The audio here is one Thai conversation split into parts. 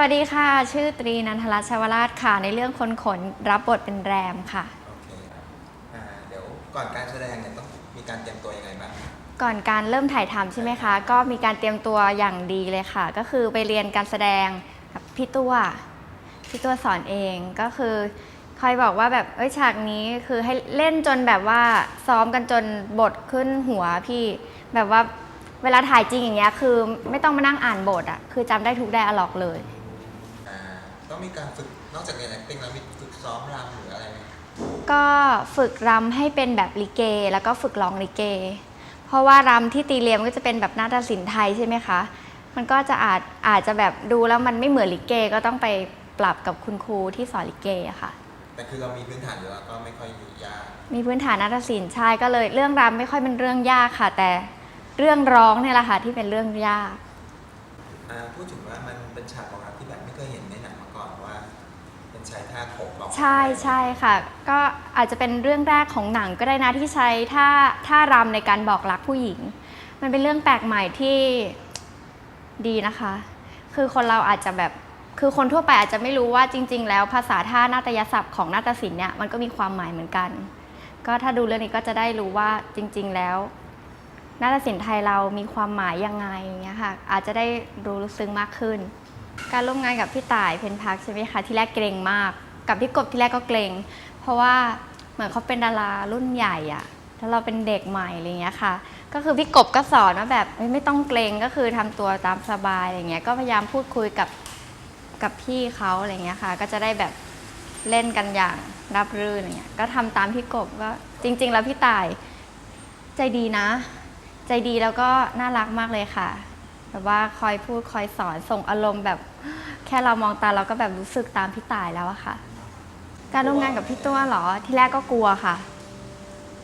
วัสดีค่ะ ชื่อตรีนันทรัชชวราชค่ะ ในเรื่องคนขนรับบทเป็นแรมค่ะ โอเคครับอ่าเดี๋ยวก่อนการแสดงเนี่ยต้องมีการเตรียมตัวยังไงบ้าง ก่อนการเริ่มถ่ายทำใช่ไหมคะ ก็มีการเตรียมตัวอย่างดีเลยค่ะ ก็คือไปเรียนการแสดงกับพี่ตัวพี่ตัวสอนเองก็คือคอยบอกว่าแบบเอ้ยฉากนี้คือให้เล่นจนแบบว่าซ้อมกันจนบทขึ้นหัวพี่แบบว่าเวลาถ่ายจริงอย่างเงี้ยคือไม่ต้องมานั่งอ่านบทอะคือจำได้ทุกไดอะล็อกเลยอ่า ต้องมีการฝึกนอกจากเรียน acting แล้วมีฝึกซ้อมรำหรืออะไรไหมก็ฝึกรำให้เป็นแบบลิเก แล้วก็ฝึกร้องลิเก เพราะว่ารำที่ตีเรียมก็จะเป็นแบบนาฏศิลป์ไทยใช่ไหมคะ มันก็จะอาจอาจจะแบบดูแล้วมันไม่เหมือนลิเกก็ต้องไปปรับกับคุณครูที่สอนลิเกอะค่ะ แต่คือเรามีพื้นฐานอยู่แล้วก็ไม่ค่อยยากมีพื้นฐานนาฏศิลป์ใช่ก็เลยเรื่องรำไม่ค่อยเป็นเรื่องยากค่ะ แต่เรื่องร้องเนี่ยแหละค่ะที่เป็นเรื่องยาก อ่าพูดถึงว่ามันเป็นฉากของรักที่แบบไม่เคยเห็นในหนังมาก่อนว่า เป็นชายท่าโขกบอกใช่ใช่ค่ะ ก็อาจจะเป็นเรื่องแรกของหนังก็ได้นะที่ใช้ท่าท่ารำในการบอกรักผู้หญิง มันเป็นเรื่องแปลกใหม่ที่ดีนะคะ คือคนเราอาจจะแบบคือคนทั่วไปอาจจะไม่รู้ว่าจริง ๆ แล้วภาษาท่านาฏยศัพท์ของนาฏศิลป์เนี่ยมันก็มีความหมายเหมือนกัน ก็ถ้าดูเรื่องนี้ก็จะได้รู้ว่าจริง ๆ แล้ว นาฏศิลป์ไทยเรามีความหมายยังไงอย่างเงี้ยค่ะอาจจะได้รู้ลึกซึ้งมากขึ้น การร่วมงานกับพี่ต่ายเพนพักใช่ไหมคะที่แรกเกรงมาก กับพี่กบที่แรกก็เกรง เพราะว่าเหมือนเขาเป็นดารารุ่นใหญ่อะแล้วเราเป็นเด็กใหม่อะไรเงี้ยค่ะ ก็คือพี่กบก็สอนว่าแบบไม่ต้องเกรงก็คือทำตัวตามสบายอะไรเงี้ยก็พยายามพูดคุยกับกับพี่เขาอะไรเงี้ยค่ะ ก็จะได้แบบเล่นกันอย่างรับรื่นอะไรเงี้ยก็ทำตามพี่กบก็จริง ๆ แล้วพี่ต่ายใจดีนะ ใจดีแล้วก็น่ารักมากเลยค่ะ แบบว่าคอยพูดคอยสอนส่งอารมณ์แบบ แค่เรามองตาเราก็แบบรู้สึกตามพี่ตายแล้วอะค่ะ การร่วมงานกับพี่ตัวเหรอที่แรกก็กลัวค่ะ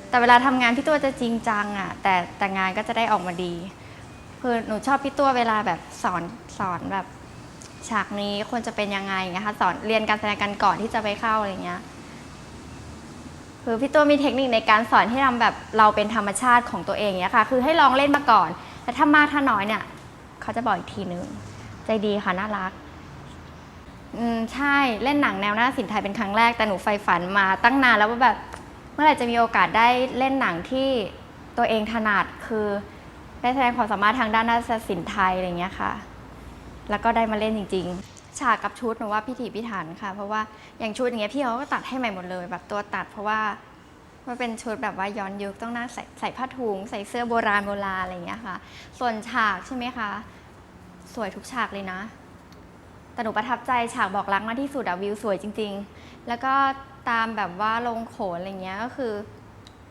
แต่เวลาทำงานพี่ตัวจะจริงจังอะแต่แต่งานก็จะได้ออกมาดีคือหนูชอบพี่ตัวเวลาแบบสอนสอนแบบฉากนี้ควรจะเป็นยังไงอย่างเงี้ยค่ะสอนเรียนการแสดงกันก่อนที่จะไปเข้าอะไรเงี้ยคือพี่ตัวมีเทคนิคในการสอนให้ทำแบบเราเป็นธรรมชาติของตัวเองเนี้ยค่ะ คือให้ลองเล่นมาก่อน แต่ถ้ามากถ้าน้อยเนี่ย เขาจะบอกอีกทีหนึ่งใจดีค่ะน่ารักอืมใช่เล่นหนังแนวหน้าศิลป์ไทยเป็นครั้งแรกแต่หนูใฝ่ฝันมาตั้งนานแล้วว่าแบบ เมื่อไหร่จะมีโอกาสได้เล่นหนังที่ตัวเองถนัดคือได้แสดงความสามารถทางด้านนาฏศิลป์ไทยอะไรเงี้ยค่ะ แล้วก็ได้มาเล่นจริง ๆ ฉากกับชุดหนูว่าพิถีพิถันค่ะ เพราะว่าอย่างชุดอย่างเงี้ยพี่เขาก็ตัดให้ใหม่หมดเลย แบบตัวตัดเพราะว่า มันเป็นชุดแบบว่าย้อนยุคต้องน่าใส่ใส่ผ้าถุงใส่เสื้อโบราณโบราณอะไรอย่างเงี้ยค่ะ ส่วนฉากใช่ไหมคะ สวยทุกฉากเลยนะ แต่หนูประทับใจฉากบอกรักมากที่สุดอะวิวสวยจริง ๆ แล้วก็ตามแบบว่าลงโขนอะไรเงี้ยก็คือ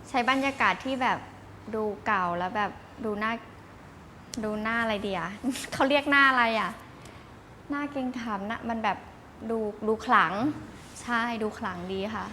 ใช้บรรยากาศที่แบบดูเก่าแล้วแบบดูหน้าดูหน้าอะไรเดียเขาเรียกหน้าอะไรอะหน้าเกรงขามน้ามันแบบดูดูขลังใช่ดูขลังดีค่ะ